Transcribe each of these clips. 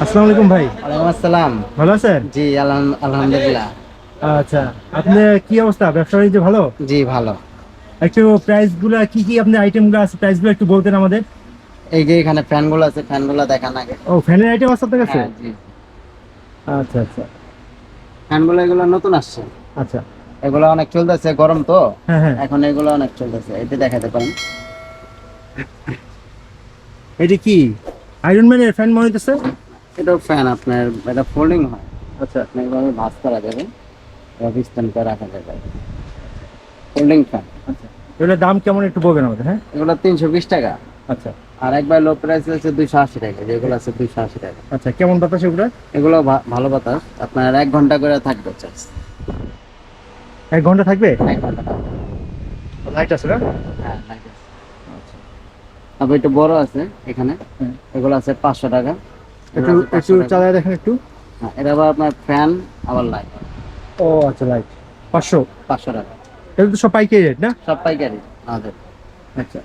আসসালামু আলাইকুম ভাই। ওয়ালাইকুম আসসালাম। ভালো আছেন? জি আলহাম- আলহামদুলিল্লাহ। আচ্ছা আপনি কি অবস্থা? ব্যবসা বাণিজ্য ভালো? জি ভালো। একটু প্রাইসগুলা কি কি আপনার আইটেমগুলো আছে প্রাইসগুলো একটু বলতেন আমাদের। এই যে এখানে ফ্যানগুলো আছে ফ্যানগুলো দেখান আগে। ও ফ্যানের আইটেম আছে আপনার কাছে? হ্যাঁ, আচ্ছা আচ্ছা। ফ্যানগুলো এগুলো নতুন আসছে। আচ্ছা। এগুলো অনেক চলতেছে গরম তো। হ্যাঁ হ্যাঁ। এখন এগুলো অনেক চলতেছে এতে দেখাতে পারেন। এটা কি? আয়রন ম্যানের ফ্যান মনে হইতেছে? এটাও ফ্যান আপনার এটা ফোল্ডিং হয়। আচ্ছা। আপনি এভাবে ভাঁজ করা যাবে এভাবে স্ট্যান্ড করে রাখা যাবে ফোল্ডিং ফ্যান আচ্ছা। এগুলোর দাম কেমন একটু বলবেন আমাদের হ্যাঁ? এগুলো তিনশো বিশ টাকা। আচ্ছা। আর একবার লো প্রাইস আছে দুইশো আশি টাকা যেগুলো আছে দুইশো আশি টাকা। আচ্ছা কেমন বাতাস এগুলো? এগুলো ভালো বাতাস। আপনার এক ঘণ্টা করে থাকবে চার্জ এক ঘণ্টা থাকবে? এক ঘণ্টা লাইট আছে না? হ্যাঁ light আছে। আচ্ছা। তারপর একটু বড় আছে এখানে। হ্যাঁ। এগুলো আছে পাঁচশো টাকা। একটু একটু চালায় দেখেন একটু। হ্যাঁ, এটা আবার আপনার ফ্যান আবার লাইট ও আচ্ছা লাইট পাঁচশো? পাঁচশো টাকা। এটা তো সব পাইকারি রেট না? সব পাইকারি আমাদের। আচ্ছা।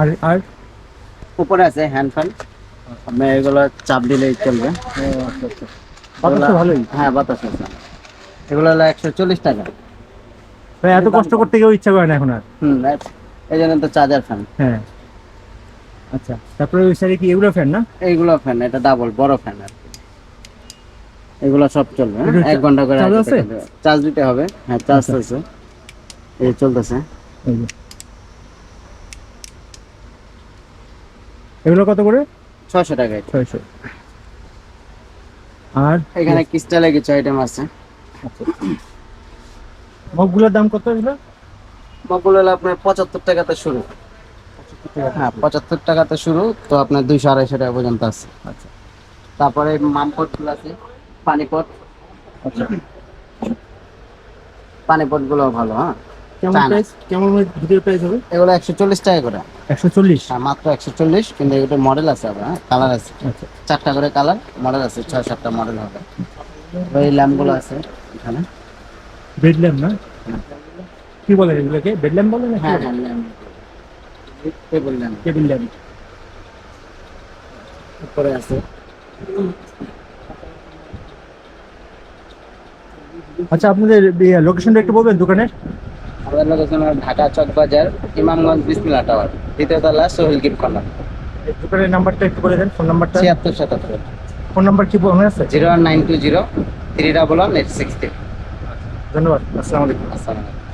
আর আর? উপরে আছে হ্যান্ড ফ্যান আপনি এগুলো চাপ দিলেই চলবে। আচ্ছা আচ্ছা। বাতাস ভালোই। হ্যাঁ বাতাস আছে। এগুলো হলো একশো চল্লিশ টাকা। এত কষ্ট করতে কেউ ইচ্ছা করে না এখন আর। হুম এই জন্য তো চার্জার ফ্যান হ্যাঁ। আচ্ছা তারপরে ওই সাইডে কি এগুলো ফ্যান না এইগুলো ফ্যান এটা ডাবল বড় ফ্যান আর কি। এগুলো সব চলবে হ্যাঁ? এক ঘণ্টা করে চার্জ আছে? চার্জ দিতে হবে হ্যাঁ চার্জ আচ্ছা। আছে এই চলতেছে এই যে। এগুলো কত করে ছয়শো টাকা এটা। ছয়শো আর এখানে ক্রিস্টালে কিছু আইটেম আছে আচ্ছা মগগুলোর দাম কত এগুলো হলো আপনার পঁচাত্তর টাকাতে শুরু হ্যাঁ পঁচাত্তর টাকাতে শুরু তো আপনার দুইশো আড়াইশো টাকা পর্যন্ত আছে। আচ্ছা। তারপরে মামপটগুলো আছে পানিপট। আচ্ছা। পানিপটগুলো ভালো হ্যাঁ। কেমন চায়না। প্রাইস কেমন ভিডিও প্রাইস হবে? এগুলো একশো চল্লিশ টাকা করে। একশো চল্লিশ? হ্যাঁ মাত্র একশো চল্লিশ কিন্তু এগুলো মডেল আছে আবার হ্যাঁ কালার আছে। আচ্ছা। চারটা করে কালার মডেল আছে ছয় সাতটা মডেল হবে ল্যাম্পগুলো আছে এখানে। বেড ল্যাম্প না? কি বলে এগুলোকে? বেড ল্যাম্প বলে না হ্যাঁ হ্যাঁ টেবিল ল্যাম্প টেবিল ল্যাম্প উপরে আছে। আচ্ছা আপনাদের লোকেশনটা একটু বলবেন দোকানের আমাদের লোকেশন ঢাকা চক বাজার ইমামগঞ্জ বিসমিল্লা টাওয়ার দ্বিতীয় তলা সোহেল গিফট কর্নার। দোকানের নাম্বারটা একটু বলে দেন ফোন নাম্বারটা। ছিয়াত্তর সাতাত্তর। ফোন নাম্বার কি মনে আছে? Zero one nine two zero three double one eight six three. ধন্যবাদ আসসালামু আলাইকুম। আসসালামাইকুম